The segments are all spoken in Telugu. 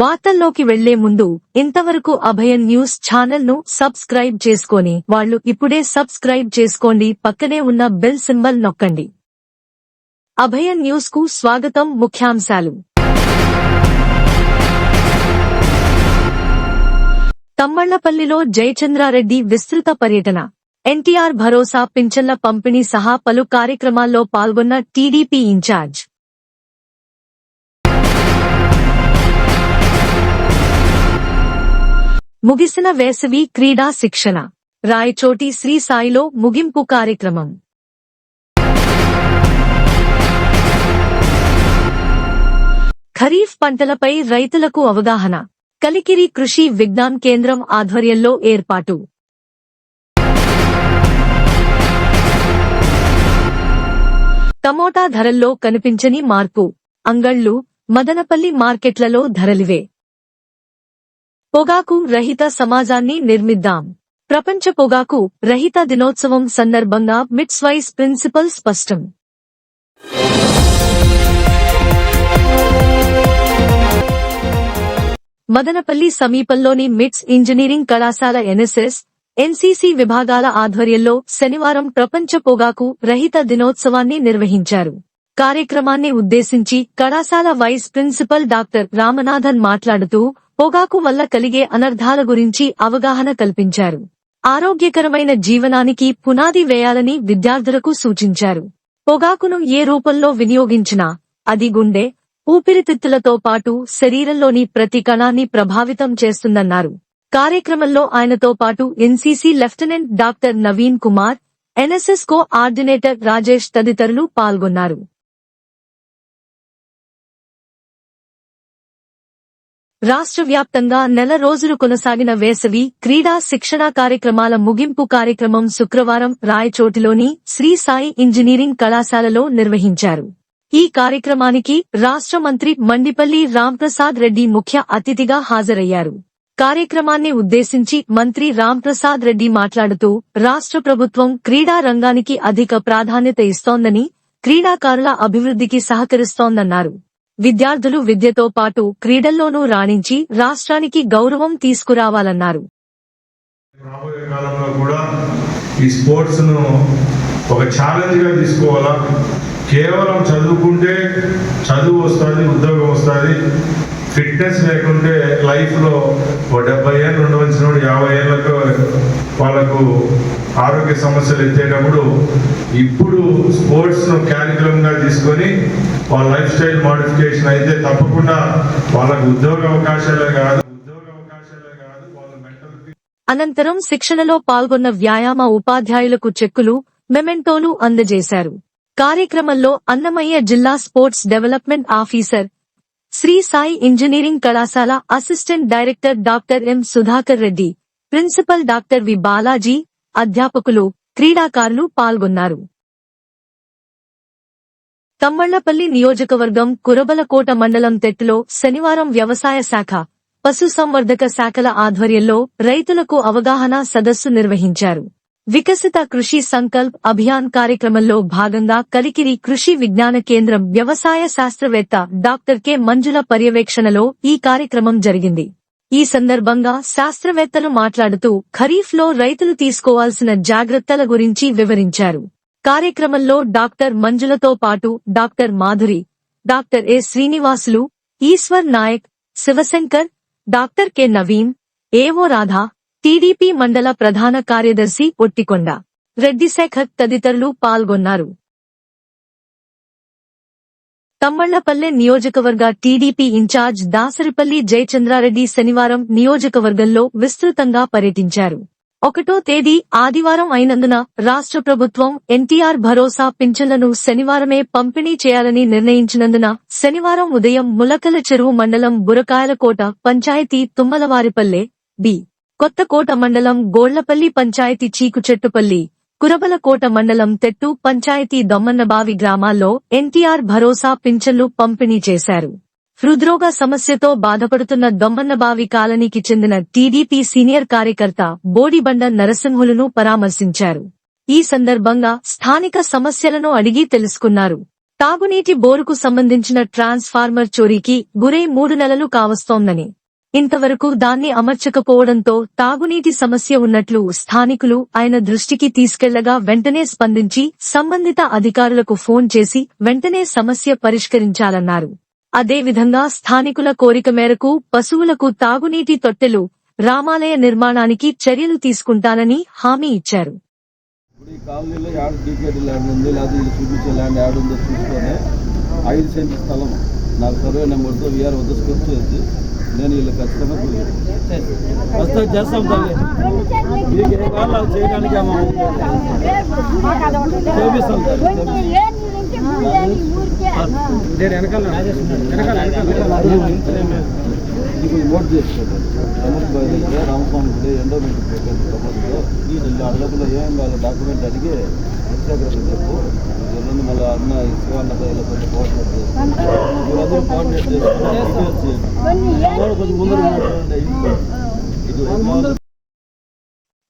వార్తల్లోకి వెళ్ళే ముందు ఇంతవరకు అభయన్ న్యూస్ ఛానల్ను సబ్స్క్రైబ్ చేసుకొని వాళ్ళు ఇప్పుడే సబ్స్క్రైబ్ చేసుకోండి పక్కనే ఉన్న బెల్ సింబల్ నొక్కండి. అభయన్ న్యూస్కు స్వాగతం ముఖ్యాంశాలు. తమ్మళ్ళపల్లిలో జయచంద్రారెడ్డి విస్తృత పర్యటన. ఎన్టీఆర్ భరోసా పింఛన్ల పంపిణీ సహా పలు కార్యక్రమాల్లో పాల్గొన్న టీడీపీ ఇన్ఛార్జ్. ముగిసిన వేసవి క్రీడా శిక్షణ. రాయచోటి శ్రీ సాయిలో ముగింపు కార్యక్రమం. ఖరీఫ్ పంటలపై రైతులకు అవగాహన. కలికిరి కృషి విజ్ఞాన్ కేంద్రం ఆధ్వర్యంలో ఏర్పాటు. టమోటా ధరల్లో కనిపించని మార్పు. అంగళ్ళు మదనపల్లి మార్కెట్లలో ధరలివే. పొగాకు రహిత సమాజాన్ని నిర్మిద్దాం. ప్రపంచ పొగాకు రహిత దినోత్సవం సందర్భంగా మిట్స్ వైస్ ప్రిన్సిపల్ స్పష్టం. మదనపల్లి సమీపంలోని మిట్స్ ఇంజనీరింగ్ కళాశాల ఎన్ఎస్ఎస్ ఎన్సీసీ విభాగాల ఆధ్వర్యంలో శనివారం ప్రపంచ పొగాకు రహిత దినోత్సవాన్ని నిర్వహించారు. కార్యక్రమాన్ని ఉద్దేశించి కళాశాల వైస్ ప్రిన్సిపల్ డాక్టర్ రామనాథన్ మాట్లాడుతూ పొగాకు వల్ల కలిగే అనర్ధాల గురించి అవగాహన కల్పించారు. ఆరోగ్యకరమైన జీవనానికి పునాది వేయాలని విద్యార్థులకు సూచించారు. పొగాకును ఏ రూపంలో వినియోగించినా అది గుండె ఊపిరితిత్తులతో పాటు శరీరంలోని ప్రతి కణాన్ని ప్రభావితం చేస్తుందన్నారు. కార్యక్రమంలో ఆయనతో పాటు NCC lieutenant doctor Naveen Kumar NSS coordinator Rajesh తదితరులు పాల్గొన్నారు. రాష్ట్ర వ్యాప్తంగా నెల రోజులు కొనసాగిన వేసవి క్రీడా శిక్షణా కార్యక్రమాల ముగింపు కార్యక్రమం శుక్రవారం రాయచోటిలోని శ్రీ సాయి ఇంజనీరింగ్ కళాశాలలో నిర్వహించారు. ఈ కార్యక్రమానికి రాష్ట్ర మంత్రి మండిపల్లి రాంప్రసాద్ రెడ్డి ముఖ్య అతిథిగా హాజరయ్యారు. కార్యక్రమాన్ని ఉద్దేశించి మంత్రి రాంప్రసాద్ రెడ్డి మాట్లాడుతూ రాష్ట్ర ప్రభుత్వం క్రీడా రంగానికి అధిక ప్రాధాన్యత ఇస్తోందని క్రీడాకారుల అభివృద్ధికి సహకరిస్తోందన్నారు. విద్యార్థులు విద్యతో పాటు క్రీడల్లోనూ రాణించి రాష్ట్రానికి గౌరవం తీసుకురావాలన్నారు. రాబోయే కాలంలో కూడా ఈ స్పోర్ట్స్ను ఒక ఛాలెంజ్గా తీసుకోవాలా? కేవలం చదువుకుంటే చదువు వస్తుంది ఉద్యోగం వస్తుంది ఫిట్నెస్ లేకుంటే లైఫ్లో ఓ డెబ్బై ఏళ్ళు ఉండవలసిన యాభై ఏళ్ళకు వాళ్ళకు ఆరోగ్య సమస్యలు ఎత్తేటప్పుడు ఇప్పుడు స్పోర్ట్స్ను గా తీసుకొని వాళ్ళ లైఫ్ స్టైల్ మోడిఫికేషన్ అయితే తప్పకుండా వాళ్ళకు ఉద్యోగ అవకాశాలే కాదు అనంతరం శిక్షణలో పాల్గొన్న వ్యాయామ ఉపాధ్యాయులకు చెక్కులు మెమెంటోలు అందజేశారు. కార్యక్రమంలో అన్నమయ్య జిల్లా sports development officer Shri Sai engineering కళాశాల assistant director doctor M Sudhakar Reddy principal doctor V Balaji అధ్యాపకులు క్రీడాకారులు పాల్గొన్నారు. తమ్మళ్ళపల్లి నియోజకవర్గం కురబలకోట మండలం తెట్టులో శనివారం వ్యవసాయ శాఖ పశుసంవర్ధక శాఖల ఆధ్వర్యంలో రైతులకు అవగాహన సదస్సు నిర్వహించారు. వికసిత కృషి సంకల్ప్ అభియాన్ కార్యక్రమంలో భాగంగా కలికిరి కృషి విజ్ఞాన కేంద్రం వ్యవసాయ శాస్త్రవేత్త డాక్టర్ కె. మంజుల పర్యవేక్షణలో ఈ కార్యక్రమం జరిగింది. ఈ సందర్భంగా శాస్త్రవేత్తలు మాట్లాడుతూ ఖరీఫ్లో రైతులు తీసుకోవాల్సిన జాగ్రత్తల గురించి వివరించారు. కార్యక్రమంలో డాక్టర్ మంజులతో పాటు doctor Madhuri doctor A Srinivasulu Eshwar Nayak Shivashankar doctor K Naveen AO Radha TDP మండల ప్రధాన కార్యదర్శి ఒట్టికొండ రెడ్డిశేఖర్ తదితరులు పాల్గొన్నారు. తమ్మళ్ళపల్లె నియోజకవర్గ టీడీపీ ఇన్ఛార్జ్ దాసరిపల్లి జయచంద్రారెడ్డి శనివారం నియోజకవర్గంలో విస్తృతంగా పర్యటించారు. ఒకటో తేదీ ఆదివారం అయినందున రాష్ట్ర ప్రభుత్వం ఎన్టీఆర్ భరోసా పింఛన్లను శనివారమే పంపిణీ చేయాలని నిర్ణయించినందున శనివారం ఉదయం ములకల చెరువు మండలం బురకాయలకోట పంచాయతీ తుమ్మలవారిపల్లె బి. కొత్తకోట మండలం గోళ్ళపల్లి పంచాయతీ చీకుచెట్టుపల్లి కురబలకోట మండలం తెట్టు పంచాయతీ దొమ్మన్నబావి గ్రామాల్లో ఎన్టీఆర్ భరోసా పింఛన్లు పంపిణీ చేశారు. హృద్రోగ సమస్యతో బాధపడుతున్న దొమ్మన్నబావి కాలనీకి చెందిన టీడీపీ సీనియర్ కార్యకర్త బోడిబండ నరసింహులను పరామర్శించారు. ఈ సందర్భంగా స్థానిక సమస్యలను అడిగి తెలుసుకున్నారు. తాగునీటి బోరుకు సంబంధించిన ట్రాన్స్ఫార్మర్ చోరీకి గురై మూడు నెలలు కావస్తోందని. ఇంతవరకు దాన్ని అమర్చకపోవడంతో తాగునీటి సమస్య ఉన్నట్లు స్థానికులు ఆయన దృష్టికి తీసుకెళ్ళగా వెంటనే స్పందించి సంబంధిత అధికారులకు ఫోన్ చేసి వెంటనే సమస్య పరిష్కరించాలన్నారు. అదేవిధంగా స్థానికుల కోరిక మేరకు పశువులకు తాగునీటి తొట్టెలు రామాలయ నిర్మాణానికి చర్యలు తీసుకుంటానని హామీ ఇచ్చారు. ఇప్పుడు ఈ కాలనీలో యాడ్ డీకేటీ ల్యాండ్ ఉంది లేదా ఇది చూపించే ల్యాండ్ యాడ్ ఉందో చూసుకొని ఐదు సెంట్ స్థలం నాకు సర్వే నెంబర్తో వీఆర్ వద్ద స్కెచ్ చేసి నేను వీళ్ళు ఖచ్చితంగా ఖచ్చితంగా చేస్తాం తల్లి. మీకు ఏ కావాలి అది చేయడానికి. చేపిస్తాం తల్లి. నేను వెనకాల వెనకాల ఇప్పుడు బాయ్ దగ్గర రామస్వామి గుడి ఎండోమెంట్ ఏం కావాలి డాక్యుమెంట్ అడిగి చెప్పు మళ్ళీ అన్న శివాన్న ఇలా కొంచెం కోఆర్డినేట్ కోఆర్డినేట్ కొంచెం ఇది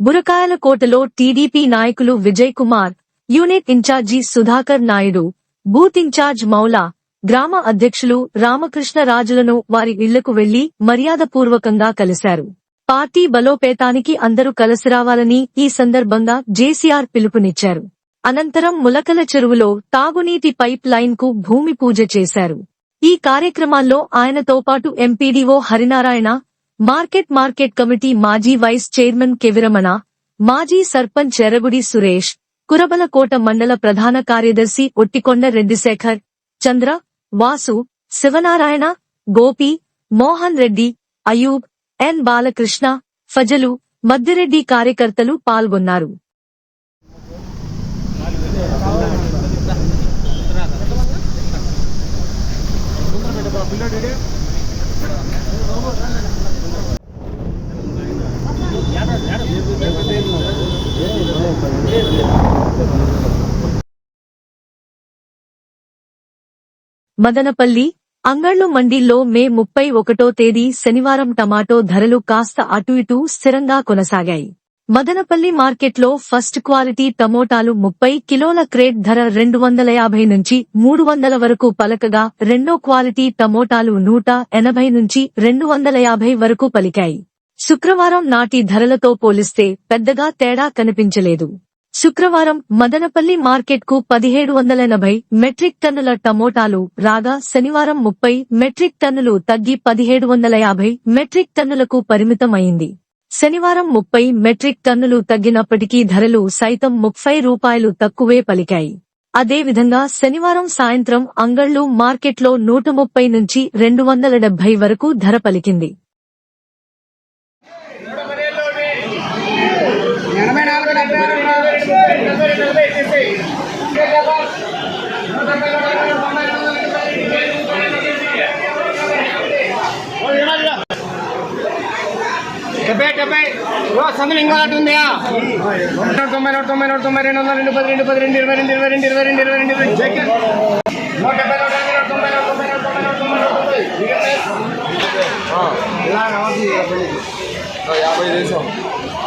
బురకాయల కోటలో టీడీపీ నాయకులు Vijay Kumar unit incharge Sudhakar Naidu booth incharge Maula గ్రామ అధ్యక్షులు రామకృష్ణరాజులను వారి ఇళ్ళకు వెళ్ళి మర్యాదపూర్వకంగా కలిశారు. పార్టీ బలోపేతానికి అందరూ కలసిరావాలని ఈ సందర్భంగా జేసీఆర్ పిలుపునిచ్చారు. అనంతరం ములకల చెరువులో తాగునీటి పైప్ లైన్కు భూమి పూజ చేశారు. ఈ కార్యక్రమాల్లో ఆయనతో పాటు MPDO Harinarayana market market committee మాజీ వైస్ చైర్మన్ కెవిరమణ మాజీ సర్పంచ్ ఎర్రగుడి సురేష్ కురబలకోట మండల ప్రధాన కార్యదర్శి ఒట్టికొండ రెడ్డిశేఖర్ చంద్ర వాసు శివనారాయణ గోపి మోహన్ రెడ్డి అయూబ్ ఎన్ బాలకృష్ణ ఫజలు మద్దిరెడ్డి కార్యకర్తలు పాల్గొన్నారు. మదనపల్లి అంగళ్ళు మండీల్లో మే ముప్పై ఒకటో తేదీ శనివారం టమాటో ధరలు కాస్త అటు ఇటు స్థిరంగా కొనసాగాయి. మదనపల్లి మార్కెట్లో ఫస్ట్ క్వాలిటీ టమోటాలు ముప్పై కిలోల క్రేట్ ధర రెండు వందల యాభై నుంచి మూడు వందల వరకు పలకగా రెండో క్వాలిటీ టమోటాలు నూట ఎనభై నుంచి రెండు వందల యాభై వరకు పలికాయి. శుక్రవారం నాటి ధరలతో పోలిస్తే పెద్దగా తేడా కనిపించలేదు. శుక్రవారం మదనపల్లి మార్కెట్కు పదిహేడు వందల ఎనభై మెట్రిక్ టన్నుల టమోటాలు రాగా శనివారం ముప్పై మెట్రిక్ టన్నులు తగ్గి పదిహేడు వందల యాభై మెట్రిక్ టన్నులకు పరిమితమైంది. శనివారం ముప్పై మెట్రిక్ టన్నులు తగ్గినప్పటికీ ధరలు సైతం ముప్పై రూపాయలు తక్కువే పలికాయి. అదేవిధంగా శనివారం సాయంత్రం అంగళ్ళు మార్కెట్లో నూట ముప్పై నుంచి రెండు వందల డెబ్బై వరకు ధర పలికింది ఎనభై నాలుగు డెబ్బై ఆరు డెబ్బై డెబ్బై ఓ సందులు ఇంకో అటు ఉందా నూట తొంభై నూట తొంభై నూట తొంభై రెండు వందల రెండు పది రెండు పది రెండు ఇరవై రెండు ఇరవై రెండు ఇరవై రెండు ఇరవై రెండు ఇరవై రెండు నూట డెబ్బై నూట నూట తొంభై నూట తొంభై నూట తొంభై నూట తొంభై నూట తొంభై ఇలా యాభై దేశం